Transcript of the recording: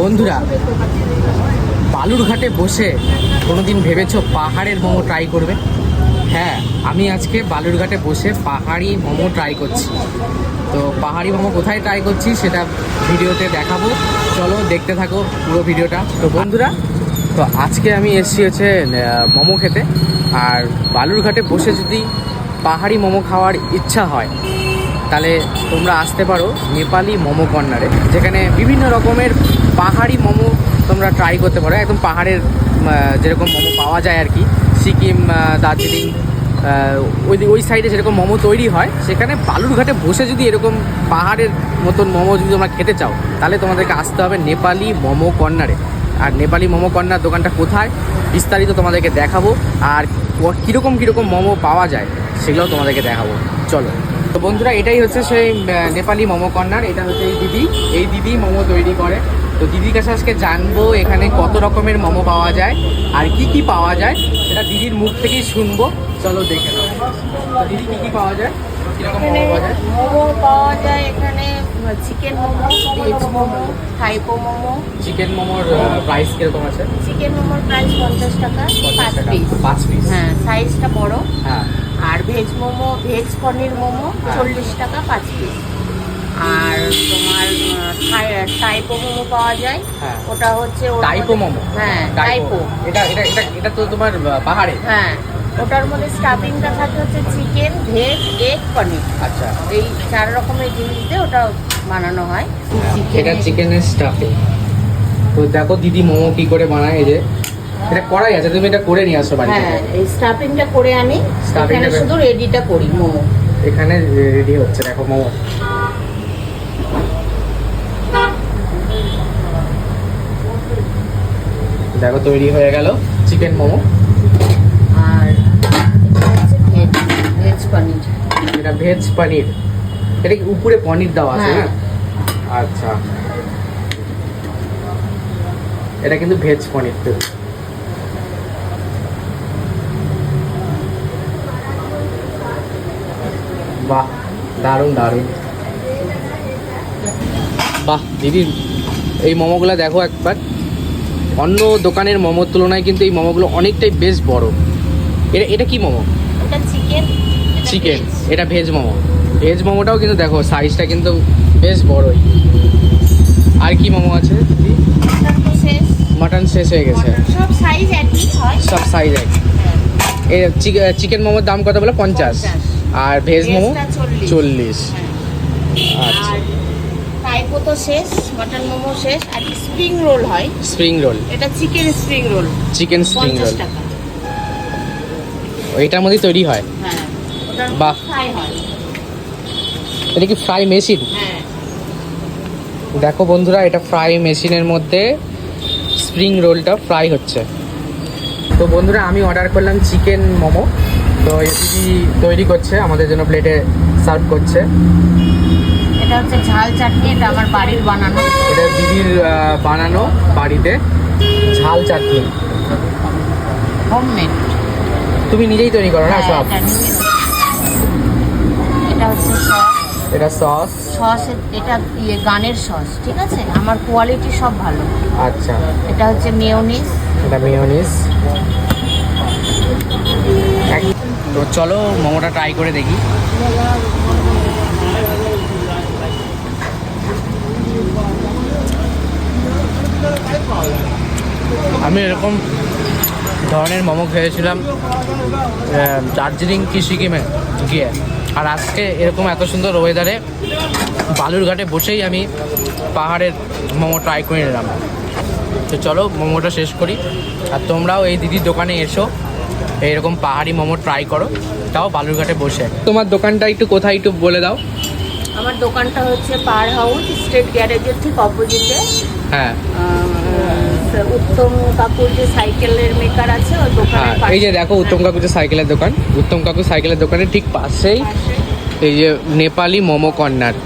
বন্ধুরা, বালুরঘাটে বসে কোনোদিন ভেবেছো পাহাড়ের মোমো ট্রাই করবে? হ্যাঁ আমি আজকে বালুরঘাটে বসে পাহাড়ি মোমো ট্রাই করছি। তো পাহাড়ি মোমো কোথায় ট্রাই করছি সেটা ভিডিওতে দেখাবো। চলো দেখতে থাকো পুরো ভিডিওটা। তো বন্ধুরা, তো আজকে আমি এসেছি হচ্ছে মোমো খেতে। আর বালুরঘাটে বসে যদি পাহাড়ি মোমো খাওয়ার ইচ্ছা হয় তাহলে তোমরা আসতে পারো নেপালি মোমো কর্নারে, যেখানে বিভিন্ন রকমের পাহাড়ি মোমো তোমরা ট্রাই করতে পারো। একদম পাহাড়ের যেরকম মোমো পাওয়া যায় আর কি। সিকিম দার্জিলিং ওই ওই সাইডে যেরকম মোমো তৈরি হয়, সেখানে বালুরঘাটে বসে যদি এরকম পাহাড়ের মতন মোমো যদি তোমরা খেতে চাও, তাহলে তোমাদেরকে আসতে হবে নেপালি মোমো কর্নারে। আর নেপালি মোমো কর্নার দোকানটা কোথায়, বিস্তারিত তোমাদেরকে দেখাবো। আর কীরকম কীরকম মোমো পাওয়া যায়, সেগুলোও তোমাদেরকে দেখাবো। চলো। তো বন্ধুরা এটাই হচ্ছে সেই নেপালি মোমো কর্নার এটা হচ্ছে এই দিদি। এই দিদি মোমো তৈরি করে। তো দিদির কাছে আজকে জানব এখানে কত রকমের মোমো পাওয়া যায় আর কি কি পাওয়া যায় সেটা দিদির মুখ থেকেই শুনব। চলো দেখে নাও। দিদি কি কি পাওয়া যায়? কীরকম মোমো পাওয়া যায়? মোমো পাওয়া যায় এখানে চিকেন মোমো ভেজ মোমো। থাইপো মোমো। চিকেন মোমোর প্রাইস কীরকম আছে? চিকেন মোমোর প্রাইস পঞ্চাশ টাকা। পিস পাঁচ পিস হ্যাঁ সাইজটা বড়। হ্যাঁ। আর ভেজ মোমো ভেজ পনির মোমো হ্যাঁ। চল্লিশ টাকা পাঁচ পিস আর তোমার টাইপো মোমো পাওয়া যায়। ওটা হচ্ছে টাইপো মোমো? হ্যাঁ টাইপো টাইপো এটা এটা এটা এটা তো তোমার পাহাড়ে? হ্যাঁ। ওটার মধ্যে স্টাফিংটা থাকে হচ্ছে চিকেন ভেজ এগ পনির। আচ্ছা। এই চার রকমের জিনিস দিয়ে ওটা বানানো হয়। এটা চিকেনের স্টাফিং তো দেখো দিদি মোমো কি করে বানায় যে। এটা করাই আছে তুমি এটা করে নিয়ে আসো বাড়ি। হ্যাঁ এই স্টাফিংটা করে আনি এখানে শুধু রেডিটা করি মোমো। এখানে রেডি হচ্ছে দেখো মোমো। দেখো তৈরি হয়ে গেল চিকেন মোমো। আর ভেজ পনির। এটা ভেজ পনির। এটা কি উপরে পনির দেওয়া আছে হ্যাঁ। না আচ্ছা। এটা কিন্তু ভেজ পনির তো। বাহ দারুণ দারুণ। বাহ দিদি এই মোমোগুলো দেখো একবার। অন্য দোকানের মোমোর তুলনায় কিন্তু এই মোমোগুলো অনেকটাই বেশ বড়। এটা এটা কি মোমো? চিকেন চিকেন এটা ভেজ মোমো। ভেজ মোমোটাও কিন্তু দেখো সাইজটা কিন্তু বেশ বড়ই। আর কি মোমো আছে? দিদি? মাটন শেষ হয়ে গেছে। সব সাইজ একই হয়। সব সাইজ এক চিকেন মোমোর দাম কত বলে? পঞ্চাশ। আর ভেজ মোমো চল্লিশ। হ্যাঁ। আচ্ছা। তো শেষ মটন মোমো শেষ আর স্প্রিং রোল হয়। স্প্রিং রোল এটা chicken spring roll chicken spring roll এটার তৈরি হয়? হ্যাঁ বাহ। এটা কি ফ্রাই মেশিন হ্যাঁ। দেখো বন্ধুরা এটা ফ্রাই মেশিনের মধ্যে স্প্রিং রোলটা ফ্রাই হচ্ছে। তো বন্ধুরা আমি অর্ডার করলাম চিকেন মোমো। তো এই দিদি তৈরি করছে? আমাদের জন্য প্লেটে সার্ভ করছে। এটা হচ্ছে ঝাল চাটনি এটা আমার বাড়ির বানানো। এটা দিদির বানানো বাড়িতে ঝাল চাটনি। হোমমেড তুমি নিজেই তৈরি করো না সব? এটা হচ্ছে সস। এটা সস? সস এটা ইয়ে গানের সস ঠিক আছে? আমার কোয়ালিটি সব ভালো। আচ্ছা। এটা হচ্ছে মেয়োনিজ এটা মিওনিস তো চলো মোমোটা ট্রাই করে দেখি। আমি এরকম ধরনের মোমো খেয়েছিলাম দার্জিলিং কি সিকিমে গিয়ে। আর আজকে এরকম এত সুন্দর ওয়েদারে বালুরঘাটে বসেই আমি পাহাড়ের মোমো ট্রাই করে নিলাম। তো চলো মোমোটা শেষ করি। আর তোমরাও এই দিদির দোকানে এসো। এইরকম পাহাড়ি মোমো ট্রাই করো তাও বালুরঘাটে বসে। তোমার দোকানটা একটু কোথায় একটু বলে দাও। আমার দোকানটা হচ্ছে পার হাউস স্টেট গ্যারেজের ঠিক অপোজিটে। হ্যাঁ। উত্তম কাকুর যে সাইকেলের মেকার আছে ওই হ্যাঁ দোকানের এই যে দেখো উত্তম কাকুর যে সাইকেলের দোকান। উত্তম কাকুর সাইকেলের দোকানের ঠিক পাশেই এই যে নেপালি মোমো কর্নার।